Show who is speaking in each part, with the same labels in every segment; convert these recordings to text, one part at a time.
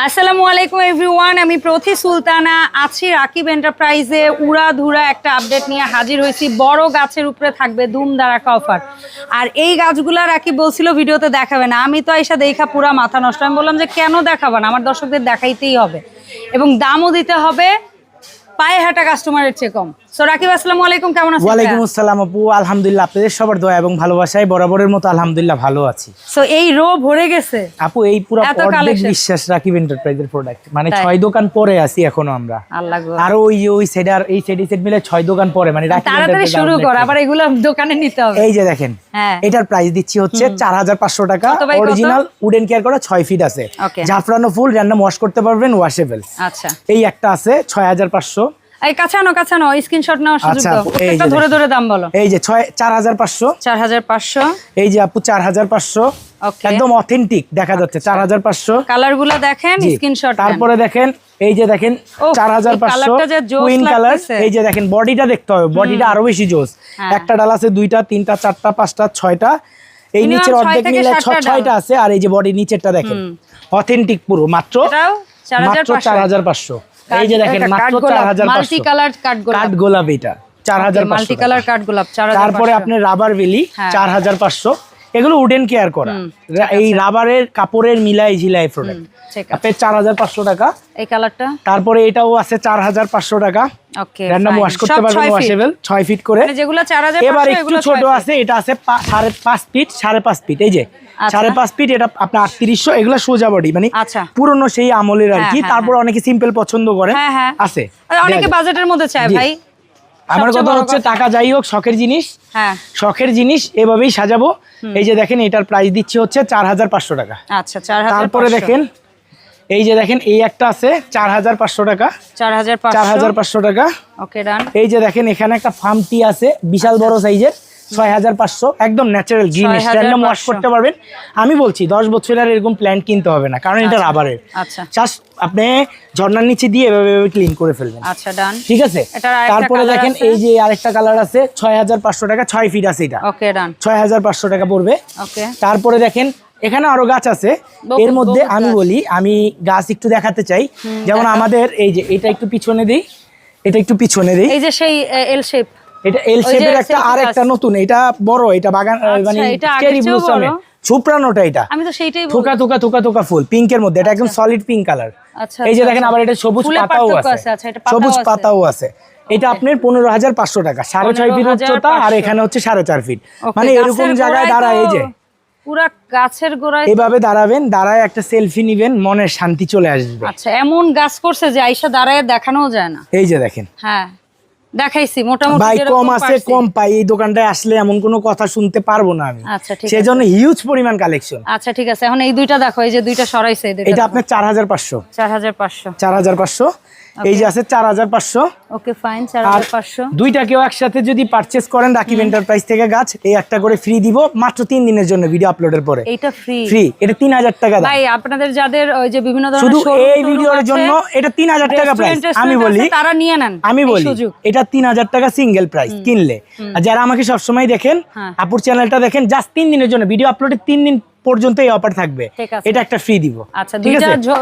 Speaker 1: আসসালামু আলাইকুম এভরিওয়ান আমি প্রথি সুলতানা, আছি রাকিব এন্টারপ্রাইজে। উড়া ধুরা একটা আপডেট নিয়ে হাজির হয়েছি। বড় গাছের উপরে থাকবে দুম দাঁড়াকা অফার আর এই গাছগুলা রাকিব বলছিল ভিডিওতে দেখাবে না। আমি তো এসে দেখা পুরা মাথা নষ্ট। আমি বললাম যে কেন দেখাবো না? আমার দর্শকদের দেখাইতেই হবে। এবং দামও দিতে হবে। পায়ে হাঁটা কাস্টমারের চেয়ে কম।
Speaker 2: আলহামদুলিল্লাহ ভালো আছি।
Speaker 1: এই রো ভরে গেছে?
Speaker 2: আপু এই পুরো বিশ্বাস মানে ছয় দোকান পরে আছি ছয় দোকান পরে মানে
Speaker 1: শুরু আবার
Speaker 2: এই যে দেখেন এটার প্রাইস দিচ্ছি হচ্ছে 4500 টাকা। অরিজিনাল উডেন কেয়ার ফিট আছে। জাফরানো ফুল রান্না ওয়াশ করতে পারবেন ওয়াশেবেল
Speaker 1: আচ্ছা।
Speaker 2: এই একটা আছে 6500
Speaker 1: এই কাছে আনো কাছে স্ক্রিনশট নাও সুযোগ
Speaker 2: আচ্ছা,
Speaker 1: দাও। একটা ধরে ধরে দাম বলো।
Speaker 2: এই যে
Speaker 1: 4500 4500
Speaker 2: এই যে আপু
Speaker 1: 4500
Speaker 2: একদম অথেন্টিক দেখা যাচ্ছে
Speaker 1: 4500 কালারগুলো দেখেন স্ক্রিনশট
Speaker 2: তারপরে দেখেন এই যে দেখেন
Speaker 1: 4500
Speaker 2: কুইন কালার এই যে দেখেন বডিটা দেখতে হবে বডিটা আরও বেশি জোস একটা ডাল আছে দুইটা তিনটা চারটা পাঁচটা ছয়টা। এই নিচের অর্ধেক মিলে ছয়টা আছে আর এই যে বডি নিচেরটা দেখেন। অথেন্টিক পুরো মাত্র মাত্র 4500 এই যে দেখেন মাত্র
Speaker 1: মাল্টি কালার গোলাপ
Speaker 2: এটা। চার
Speaker 1: মাল্টি কালার কাঠ গোলাপ চার
Speaker 2: তারপরে আপনার রাবার বেলি
Speaker 1: হ্যাঁ।
Speaker 2: এগুলো উডেন কেয়ার করা। এই রাবারের কাপড়ের মিলাই ঝিলাই প্রোডাক্ট
Speaker 1: ঠিক
Speaker 2: চার হাজার পাঁচশো টাকা।
Speaker 1: এই কালারটা
Speaker 2: তারপরে এটাও আছে চার হাজার পাঁচশো টাকা। র্যান্ডম ওয়াশ করতে পারবেন ওয়াশেবল ছয় ফিট করে।
Speaker 1: মানে যেগুলো চার হাজার
Speaker 2: এবার একটু ছোট আছে এটা আছে সাড়ে পাঁচ ফিট সাড়ে পাঁচ ফিট এই যে। সাড়ে পাঁচ ফিট এটা আপনার আটত্রিশশো এগুলো সোজা বডি মানে
Speaker 1: আচ্ছা।
Speaker 2: পুরনো সেই আমলের আর
Speaker 1: হ্যাঁ,
Speaker 2: কি।
Speaker 1: হ্যাঁ,
Speaker 2: তারপর অনেকে সিম্পল পছন্দ করে।
Speaker 1: হ্যাঁ হ্যাঁ।
Speaker 2: আছে।
Speaker 1: অনেকে বাজেটের মধ্যে চায় ভাই।
Speaker 2: আমার কথা হচ্ছে টাকা যাই হোক শখের জিনিস
Speaker 1: হ্যাঁ।
Speaker 2: শখের জিনিস এভাবেই সাজাবো। এই যে দেখেন এটার প্রাইস দিচ্ছি হচ্ছে চার হাজার পাঁচশো টাকা।
Speaker 1: আচ্ছা
Speaker 2: তারপরে দেখেন এই যে দেখেন এই একটা আছে চার হাজার পাঁচশো টাকা।
Speaker 1: চার হাজার পাঁচশো।
Speaker 2: পাঁচশো টাকা।
Speaker 1: ওকে ডান
Speaker 2: এই যে দেখেন এখানে একটা ফার্মটি আছে বিশাল বড় সাইজের। ছয় হাজার পাঁচশো একদম ন্যাচারাল গ্রিন
Speaker 1: 6,500
Speaker 2: র্যান্ডম ওয়াশ করতে পারবেন। আমি বলছি দশ বছরের এরকম প্ল্যান্ট কিনতে হবে না কারণ এটা রাবারের
Speaker 1: আচ্ছা।
Speaker 2: জাস্ট আপনি ঝর্ণার নিচে দিয়ে এভাবে ক্লিন করে ফেলবেন।
Speaker 1: আচ্ছা ডান
Speaker 2: ঠিক আছে? তারপরে দেখেন এই যে আরেকটা কালার আছে ছয় হাজার পাঁচশো টাকা ছয় ফিট আছে এটা।
Speaker 1: ওকে ডান
Speaker 2: ছয় হাজার পাঁচশো টাকা পড়বে।
Speaker 1: ওকে
Speaker 2: তারপরে দেখেন এখানে আরও গাছ আছে। এর মধ্যে আমি বলি আমি গাছ একটু দেখাতে চাই। যেমন আমাদের এই যে এটা একটু পিছনে দিই। এটা একটু পিছনে দিই।
Speaker 1: এই যে সেই এল শেপ
Speaker 2: এটা এল শেপের একটা আর একটা নতুন এটা বড় এটা বাগান
Speaker 1: আচ্ছা,
Speaker 2: মানে চেরি ব্লুসমে? সুপ্রানোটা এটা।
Speaker 1: আমি তো সেইটাই
Speaker 2: থোকা থোকা থোকা থোকা ফুল পিঙ্কের মধ্যে এটা একদম সলিড পিঙ্ক কালার
Speaker 1: আচ্ছা,
Speaker 2: এই যে
Speaker 1: আচ্ছা,
Speaker 2: দেখেন
Speaker 1: আচ্ছা।
Speaker 2: আবার এটা সবুজ পাতাও আছে।
Speaker 1: আচ্ছা,
Speaker 2: সবুজ পাতাও আছে। এটা আপনার পনেরো হাজার পাঁচশো টাকা সাড়ে ছয় ফিট
Speaker 1: 15,500
Speaker 2: উচ্চতা আর এখানে হচ্ছে সাড়ে চার ফিট মানে এরকম জায়গায় দাঁড়ায় এই যে।
Speaker 1: পুরা গাছের গোড়ায়
Speaker 2: এভাবে দাঁড়াবেন দাঁড়ায় একটা সেলফি নিবেন মনের শান্তি চলে আসবে।
Speaker 1: আচ্ছা এমন গাছ করছে যে আইসা দাঁড়ায় দেখানোও যায় না।
Speaker 2: এই যে দেখেন।
Speaker 1: হ্যাঁ। দেখাইছি মোটামুটি
Speaker 2: কম আছে কম পাই এই দোকানটায় আসলে এমন কোনো কথা শুনতে পারব না আমি।
Speaker 1: আচ্ছা,
Speaker 2: সেজন্য হিউজ পরিমাণ কালেকশন
Speaker 1: আচ্ছা ঠিক আছে এখন এই দুইটা দেখো এই যে দুইটা সরাইছে
Speaker 2: এটা আপনার 4500 4500 4500 এই যে আছে চার হাজার পাঁচশো।
Speaker 1: ওকে ফাইন চার
Speaker 2: আর
Speaker 1: হাজার পাঁচশো।
Speaker 2: দুইটা কেউ একসাথে যদি পারচেস করেন রাকিব এন্টারপ্রাইজ থেকে গাছ এই একটা করে ফ্রি দিব মাত্র তিন দিনের জন্য ভিডিও আপলোডের পরে।
Speaker 1: এইটা ফ্রি
Speaker 2: ফ্রি এটা তিন হাজার টাকা
Speaker 1: ভাই আপনাদের যাদের ওই যে বিভিন্ন ধরনের showroom
Speaker 2: এই ভিডিওর জন্য এটা তিন হাজার টাকা প্রাইস আমি বলি
Speaker 1: তারা নিয়ে নেন
Speaker 2: আমি বলি এটা তিন হাজার টাকা সিঙ্গেল প্রাইস কিনলে। আর যারা আমাকে সবসময় দেখেন
Speaker 1: হ্যাঁ।
Speaker 2: আপুর চ্যানেলটা দেখেন জাস্ট তিন দিনের জন্য ভিডিও আপলোডের তিন দিন পর্যন্ত এই অফার থাকবে। এটা একটা ফ্রি দিব।
Speaker 1: আচ্ছা
Speaker 2: ঠিক
Speaker 1: দুইটা
Speaker 2: আছে?
Speaker 1: ইয়া,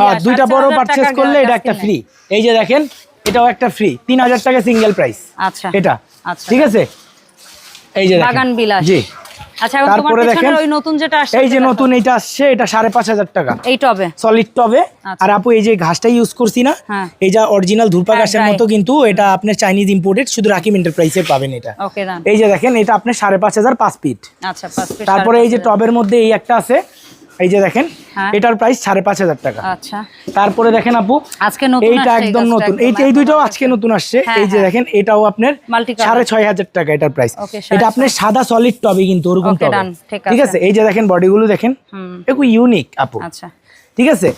Speaker 2: হ্যাঁ, দুইটা বড় পারচেস করলে এটা একটা ফ্রি এই যে দেখেন এটাও একটা ফ্রি তিন হাজার টাকা সিঙ্গেল প্রাইস
Speaker 1: আচ্ছা।
Speaker 2: এটা।
Speaker 1: আচ্ছা।
Speaker 2: ঠিক আছে? এই যে
Speaker 1: বাগান বিলাস।
Speaker 2: জি। তারপরে দেখেন
Speaker 1: ওই নতুন যেটা আসছে
Speaker 2: এই যে নতুন এটা আসছে এটা সাড়ে পাঁচ হাজার টাকা।
Speaker 1: এই টবে?
Speaker 2: সলিড টবে।
Speaker 1: আচ্ছা।
Speaker 2: আর আপু এই যে ঘাসটা ইউজ করছি না
Speaker 1: হ্যাঁ।
Speaker 2: এই যা অরিজিনাল
Speaker 1: হ্যাঁ,
Speaker 2: ঘাসের মতো কিন্তু এটা আপনার চাইনিজ ইম্পোর্টেড শুধু রাকিম এন্টারপ্রাইজে পাবেন এটা। এই যে দেখেন এটা আপনার সাড়ে পাঁচ হাজার পাঁচ ফিট
Speaker 1: আচ্ছা
Speaker 2: তারপরে এই যে টবের মধ্যে এই একটা আছে এই যে দেখেন
Speaker 1: হ্যাঁ।
Speaker 2: এটার প্রাইস সাড়ে পাঁচ হাজার টাকা।
Speaker 1: আচ্ছা।
Speaker 2: তারপরে দেখেন আপু
Speaker 1: আজকে
Speaker 2: এইটা একদম নতুন। এই এই দুইটাও আজকে নতুন আসছে।
Speaker 1: হ্যাঁ,
Speaker 2: এই যে
Speaker 1: হ্যাঁ।
Speaker 2: দেখেন এটাও আপনার সাড়ে ছয় হাজার টাকা এটার প্রাইস এটা আপনার সাদা সলিড টবে কিন্তু ওরকম
Speaker 1: ঠিক। আছে।
Speaker 2: এই যে দেখেন বডিগুলো দেখেন একটু ইউনিক আপু।
Speaker 1: আচ্ছা।
Speaker 2: ঠিক আছে?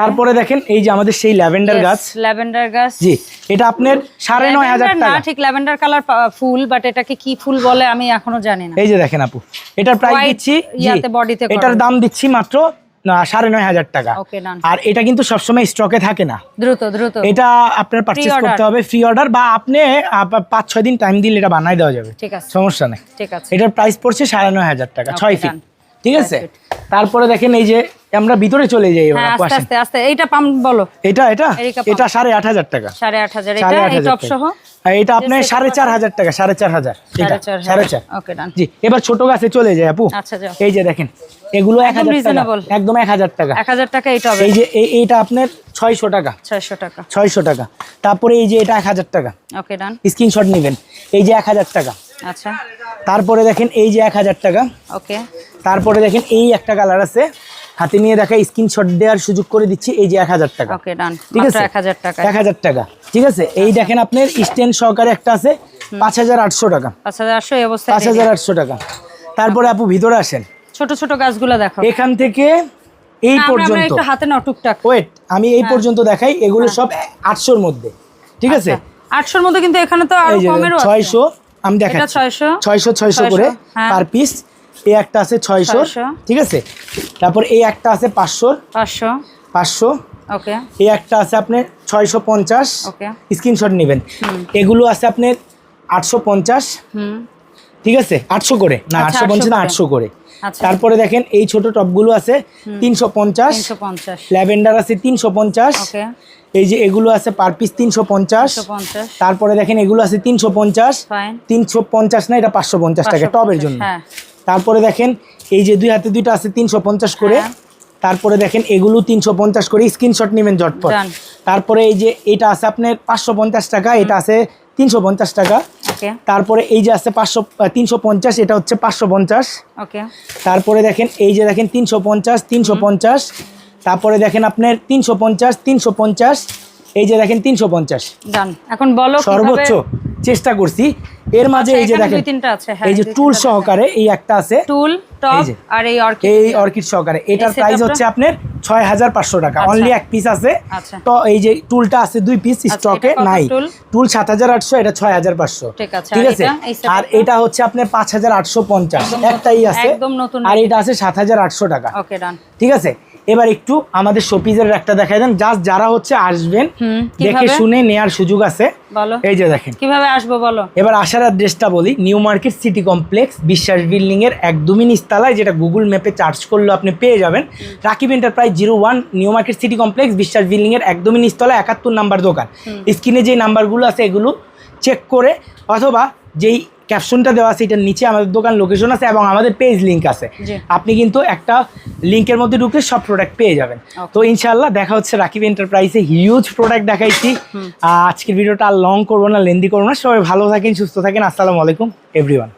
Speaker 1: তারপরে?
Speaker 2: দেখেন এই যে আমাদের সেই ল্যাভেন্ডার গাছ।
Speaker 1: ল্যাভেন্ডার গাছ।
Speaker 2: জি এটা আপনার সাড়ে নয় হাজার টাকা।
Speaker 1: ঠিক ল্যাভেন্ডার কালার ফুল বাট এটাকে কি ফুল বলে আমি এখনও জানি না।
Speaker 2: এই যে দেখেন আপু এটার প্রাইস দিচ্ছি
Speaker 1: bodyতে
Speaker 2: এটার দাম দিচ্ছি মাত্র সাড়ে নয় হাজার টাকা। আর এটা কিন্তু সবসময় স্টকে থাকে না।
Speaker 1: দ্রুত দ্রুত।
Speaker 2: এটা আপনার করতে হবে ফ্রি অর্ডার বা আপনি পাঁচ ছয় দিন টাইম দিলে এটা বানাই দেওয়া যাবে।
Speaker 1: ঠিক আছে।
Speaker 2: সমস্যা নেই।
Speaker 1: ঠিক আছে।
Speaker 2: এটার প্রাইস পড়ছে সাড়ে নয় হাজার টাকা ছয় ফিট ঠিক আছে? তারপরে দেখেন এই যে আমরা ভিতরে চলে যাই এবার
Speaker 1: হ্যাঁ আস্তে আস্তে আস্তে এইটা পাম বলো।
Speaker 2: এটা এটা? এটা সাড়ে আট হাজার টাকা।
Speaker 1: সাড়ে আট হাজার এটা টপ সহ?
Speaker 2: এটা আপনার সাড়ে চার হাজার টাকা সাড়ে চার হাজার।
Speaker 1: সাড়ে চার
Speaker 2: জি এবার ছোট গাছে চলে যায় আপু।
Speaker 1: আচ্ছা
Speaker 2: এই যে দেখেন এগুলো এক হাজার টাকা একদম এক হাজার টাকা।
Speaker 1: এক হাজার টাকা হবে।
Speaker 2: এই যে এই- এইটা আপনার ছয়শো টাকা।
Speaker 1: ছয়শো টাকা।
Speaker 2: ছয়শো টাকা। তারপরে এই যে এটা এক হাজার টাকা।
Speaker 1: ওকে ডান
Speaker 2: স্ক্রিনশট নেবেন। এই যে এক হাজার টাকা।
Speaker 1: আচ্ছা।
Speaker 2: তারপরে দেখেন এই যে এক হাজার টাকা।
Speaker 1: ওকে
Speaker 2: তারপরে দেখেন এই একটা কালার আছে। হাতে নিয়ে দেখা স্ক্রিনশট দেওয়ার সুযোগ করে দিচ্ছি এই যে এক হাজার টাকা। ঠিক আছে?
Speaker 1: এক হাজার টাকা
Speaker 2: এক হাজার টাকা। ঠিক আছে? এই দেখেন আপনার স্ট্যান্ড সহকারে একটা আছে পাঁচ হাজার আটশো টাকা।
Speaker 1: পাঁচ হাজার আটশো
Speaker 2: পাঁচ হাজার আটশো টাকা। তারপরে আপু ভিতরে আসেন।
Speaker 1: ছোট ছোট গাছগুলো দেখো।
Speaker 2: এখান থেকে এই পর্যন্ত।
Speaker 1: একটু হাতে নাও টুকটাক।
Speaker 2: ওয়েট আমি এই পর্যন্ত দেখাই এগুলো সব আটশোর মধ্যে। ঠিক আছে?
Speaker 1: আটশোর মধ্যে কিন্তু এখানে তো
Speaker 2: আরও
Speaker 1: কমেরও
Speaker 2: ছয়শো আমি দেখাচ্ছি।
Speaker 1: ছয়শো।
Speaker 2: ছয়শো ছয়শো করে
Speaker 1: হ্যাঁ।
Speaker 2: পার পিস এই একটা আছে ছয়শো। ঠিক আছে? তারপর এই একটা আছে পাঁচশোর।
Speaker 1: পাঁচশো।
Speaker 2: পাঁচশো।
Speaker 1: ওকে।
Speaker 2: এই একটা আছে আপনার ছয়শো পঞ্চাশ। স্ক্রিনশট নেবেন। এগুলো আছে আপনার আটশো পঞ্চাশ। ঠিক আছে? আটশো করে। না
Speaker 1: আচ্ছা,
Speaker 2: আটশো পঞ্চাশ না আটশো করে।
Speaker 1: আচ্ছা।
Speaker 2: তারপরে দেখেন এই ছোট টপগুলো আছে তিনশো পঞ্চাশ। ল্যাভেন্ডার আছে তিনশো পঞ্চাশ। এই যে এগুলো আছে পার পিস তিনশো পঞ্চাশ। তারপরে দেখেন এগুলো আছে তিনশো পঞ্চাশ। তিনশো পঞ্চাশ না এটা পাঁচশো পঞ্চাশ টাকা টবের জন্য।
Speaker 1: হ্যাঁ।
Speaker 2: তারপরে দেখেন এই যে দুই হাতে দুইটা আছে তিনশো পঞ্চাশ করে।
Speaker 1: হ্যাঁ।
Speaker 2: তারপরে দেখেন এগুলো তিনশো পঞ্চাশ করে স্ক্রিনশট নেবেন ঝটপট। তারপরে এই যে এটা আছে আপনার পাঁচশো পঞ্চাশ টাকা এটা আছে তিনশো পঞ্চাশ টাকা। তারপরে এই যে আছে পাঁচশো তিনশো পঞ্চাশ এটা হচ্ছে পাঁচশো পঞ্চাশ। তারপরে দেখেন এই যে দেখেন তিনশো পঞ্চাশ তিনশো পঞ্চাশ। তারপরে দেখেন আপনার তিনশো পঞ্চাশ তিনশো পঞ্চাশ। এই যে দেখেন তিনশো পঞ্চাশ।
Speaker 1: এখন বলো
Speaker 2: সর্বোচ্চ। চেষ্টা করছি। এর মাঝে এই যে দেখেন
Speaker 1: হ্যাঁ
Speaker 2: এই যে টুল সহকারে এই একটা আছে।
Speaker 1: টুল টপ আর এই অর্কিড
Speaker 2: এই অর্কিড সহকারে। এটার প্রাইস হচ্ছে আপনার ছয় হাজার পাঁচশো টাকা।
Speaker 1: আচ্ছা।
Speaker 2: অনলি এক পিস আছে।
Speaker 1: আচ্ছা।
Speaker 2: তো এই যে টুলটা আছে দুই পিস স্টকে নাই। টুল সাত হাজার আটশো এটা ছয় হাজার পাঁচশো।
Speaker 1: ঠিক আছে,
Speaker 2: ঠিক
Speaker 1: আর
Speaker 2: আছে?
Speaker 1: এটা?
Speaker 2: আর এটা হচ্ছে আপনার পাঁচ হাজার আটশো পঞ্চাশ। একটাই আছে।
Speaker 1: একদম নতুন
Speaker 2: আর এটা আছে সাত হাজার আটশো টাকা।
Speaker 1: ওকে ডান
Speaker 2: ঠিক আছে? এবার একটু আমাদের শোপিজের একটা দেখাই দেন জাস্ট যারা হচ্ছে আসবেন দেখে শুনে নেয়ার সুযোগ আছে।
Speaker 1: বলো।
Speaker 2: এই যে দেখেন।
Speaker 1: কীভাবে আসব বলো?
Speaker 2: এবার আসার অ্যাড্রেসটা বলি new market city complex Biswas building এর একদমই নিচতলায় যেটা গুগল ম্যাপে চার্জ করলে আপনি পেয়ে যাবেন। Rakib enterprise zero one new market city complex Biswas building এর একদমই নিচতলায় একাত্তর নাম্বার দোকান। স্ক্রিনে যে নাম্বারগুলো আছে এগুলো চেক করে অথবা যেই ক্যাপশনটা দেওয়া আছে এটার নিচে আমাদের দোকান লোকেশন আছে এবং আমাদের পেজ লিঙ্ক আছে। আপনি কিন্তু একটা লিঙ্কের মধ্যে ঢুকে সব প্রোডাক্ট পেয়ে যাবেন। তো ইনশাল্লাহ দেখা হচ্ছে রাকিব এন্টারপ্রাইজে হিউজ প্রোডাক্ট দেখাইছি। আজকের ভিডিওটা আর লং করব না লেন্দি করব না। সবাই ভালো থাকেন সুস্থ থাকেন। আসসালামু আলাইকুম এভরিওয়ান